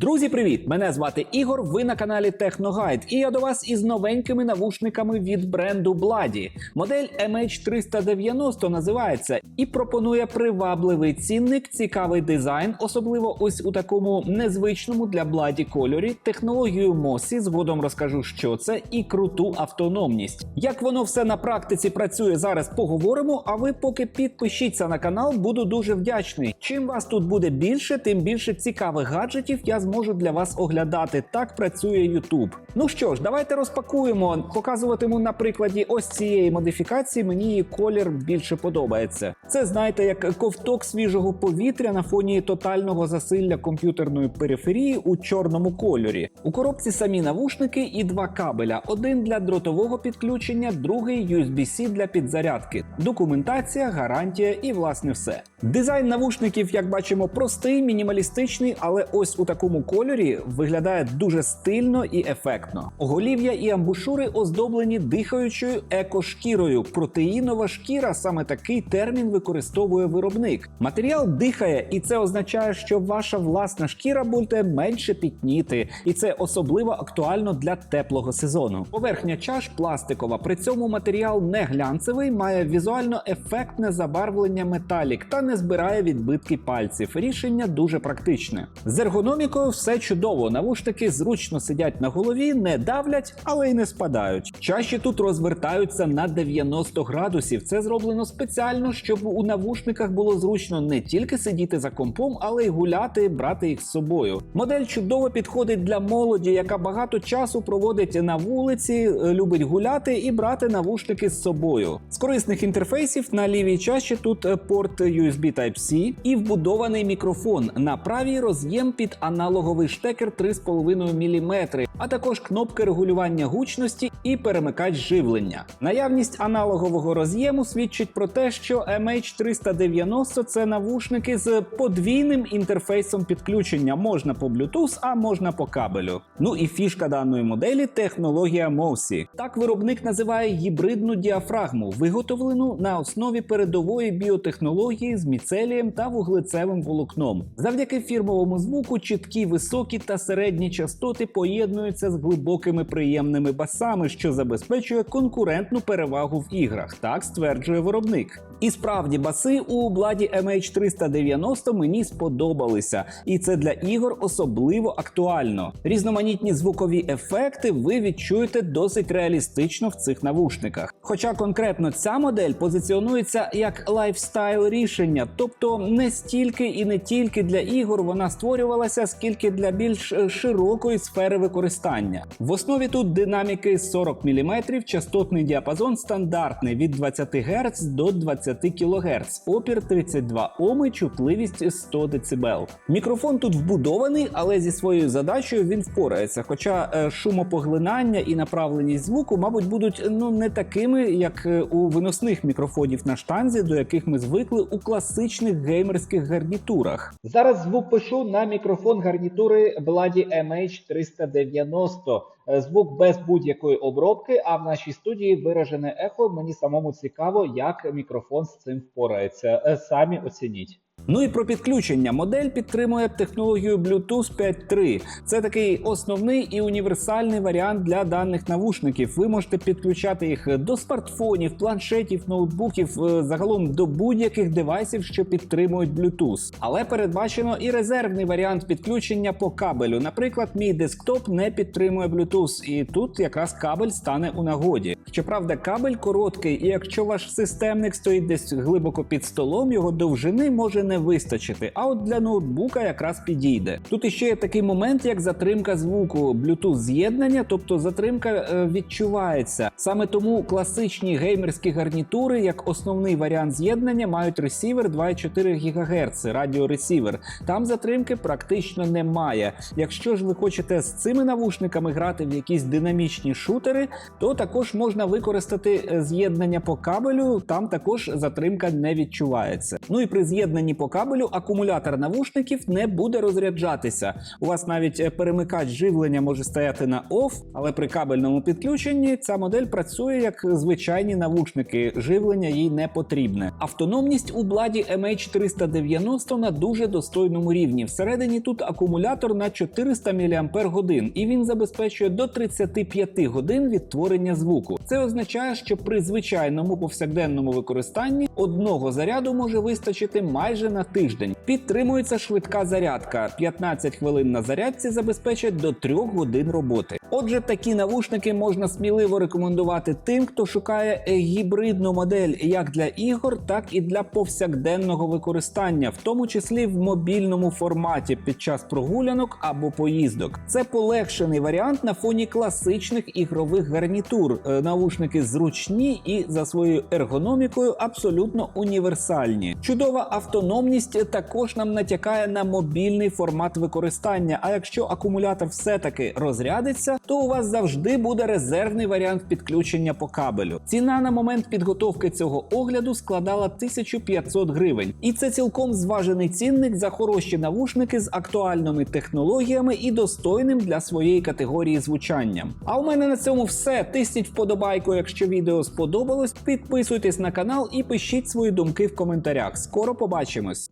Друзі, привіт! Мене звати Ігор. Ви на каналі Техногайд, і я до вас із новенькими навушниками від бренду Бладі. Модель MH390 називається і пропонує привабливий цінник, цікавий дизайн, особливо ось у такому незвичному для Бладі кольорі, технологію Мосі. Згодом розкажу, що це, і круту автономність. Як воно все на практиці працює зараз, поговоримо. А ви поки підпишіться на канал, буду дуже вдячний. Чим вас тут буде більше, тим більше цікавих гаджетів я зможу для вас оглядати. Так працює YouTube. Ну що ж, давайте розпакуємо. Показуватиму на прикладі ось цієї модифікації. Мені її колір більше подобається. Це знаєте, як ковток свіжого повітря на фоні тотального засилля комп'ютерної периферії у чорному кольорі. У коробці самі навушники і два кабеля: один для дротового підключення, другий USB-C для підзарядки. Документація, гарантія і власне все. Дизайн навушників, як бачимо, простий, мінімалістичний, але ось у такому кольорі виглядає дуже стильно і ефектно. Оголів'я і амбушури оздоблені дихаючою екошкірою. Протеїнова шкіра саме такий термін використовує виробник. Матеріал дихає, і це означає, що ваша власна шкіра буде менше пітніти, і це особливо актуально для теплого сезону. Поверхня чаш пластикова. При цьому матеріал не глянцевий, має візуально ефектне забарвлення металік та не збирає відбитки пальців. Рішення дуже практичне. З ергономікою все чудово. Навушники зручно сидять на голові, не давлять, але й не спадають. Чаші тут розвертаються на 90 градусів. Це зроблено спеціально, щоб у навушниках було зручно не тільки сидіти за компом, але й гуляти, брати їх з собою. Модель чудово підходить для молоді, яка багато часу проводить на вулиці, е, любить гуляти і брати навушники з собою. З корисних інтерфейсів на лівій чаші тут е, порт USB Type-C і вбудований мікрофон. На правій роз'єм під аналоговий штекер 3,5 мм, а також кнопки регулювання гучності і перемикач живлення. Наявність аналогового роз'єму свідчить про те, що MH390 це навушники з подвійним інтерфейсом підключення. Можна по Bluetooth, а можна по кабелю. Ну і фішка даної моделі технологія MOSI. Так виробник називає гібридну діафрагму, виготовлену на основі передової біотехнології з міцелієм та вуглецевим волокном. Завдяки фірмовому звуку чіткі високі та середні частоти поєднуються з глибокими приємними басами, що забезпечує конкурентну перевагу в іграх. Так стверджує виробник. І справді баси у бладі MH390 мені сподобалися, і це для ігор особливо актуально. Різноманітні звукові ефекти ви відчуєте досить реалістично в цих навушниках. Хоча конкретно ця модель позиціонується як лайфстайл рішення, тобто не стільки і не тільки для ігор вона створювалася, скільки для більш е, широкої сфери використання. В основі тут динаміки 40 мм, частотний діапазон стандартний від 20 Гц до 20 кГц, опір 32 Ом, і чутливість 100 дБ. Мікрофон тут вбудований, але зі своєю задачею він впорається. Хоча е, шумопоглинання і направленість звуку, мабуть, будуть ну не такими, як е, у виносних мікрофонів на штанзі, до яких ми звикли у класичних геймерських гарнітурах. Зараз звук пишу на мікрофон гарнітури Blady MH390. Е, Звук без будь-якої обробки, а в нашій студії виражене ехо. Мені самому цікаво, як мікрофон з цим впорається. Е, Самі оцініть. Ну і про підключення. Модель підтримує технологію Bluetooth 5.3. Це такий основний і універсальний варіант для даних навушників. Ви можете підключати їх до смартфонів, планшетів, ноутбуків, е, загалом до будь-яких девайсів, що підтримують Bluetooth. Але передбачено і резервний варіант підключення по кабелю. Наприклад, мій десктоп не підтримує Bluetooth, і тут якраз кабель стане у нагоді. Щоправда, кабель короткий, і якщо ваш системник стоїть десь глибоко під столом, його довжини може не вистачити. А от для ноутбука якраз підійде. Тут іще є такий момент, як затримка звуку, Bluetooth з'єднання, тобто затримка е, відчувається. Саме тому класичні геймерські гарнітури, як основний варіант з'єднання, мають ресівер 2,4 ГГц, радіоресівер. Там затримки практично немає. Якщо ж ви хочете з цими навушниками грати в якісь динамічні шутери, то також можна використати е, з'єднання по кабелю. Там також затримка не відчувається. Ну і при з'єднанні по по кабелю акумулятор навушників не буде розряджатися. У вас навіть е, перемикач живлення може стояти на OFF, але при кабельному підключенні ця модель працює як звичайні навушники. Живлення їй не потрібне. Автономність у бладі MH390 на дуже достойному рівні. Всередині тут акумулятор на 400 мАч, і він забезпечує до 35 годин відтворення звуку. Це означає, що при звичайному повсякденному використанні одного заряду може вистачити майже на тиждень. Підтримується швидка зарядка. 15 хвилин на зарядці забезпечать до 3 годин роботи. Отже, такі навушники можна сміливо рекомендувати тим, хто шукає гібридну модель як для ігор, так і для повсякденного використання, в тому числі в мобільному форматі під час прогулянок або поїздок. Це полегшений варіант на фоні класичних ігрових гарнітур. Е, Наушники зручні і за своєю ергономікою абсолютно універсальні. Чудова автономність також нам натякає на мобільний формат використання. А якщо акумулятор все-таки розрядиться, то у вас завжди буде резервний варіант підключення по кабелю. Ціна на момент підготовки цього огляду складала 1500 гривень, і це цілком зважений цінник за хороші навушники з актуальними технологіями і достойним для своєї категорії звучанням. А у мене на цьому все. Тисніть вподобайку, якщо відео сподобалось. Підписуйтесь на канал і пишіть свої думки в коментарях. Скоро побачимось.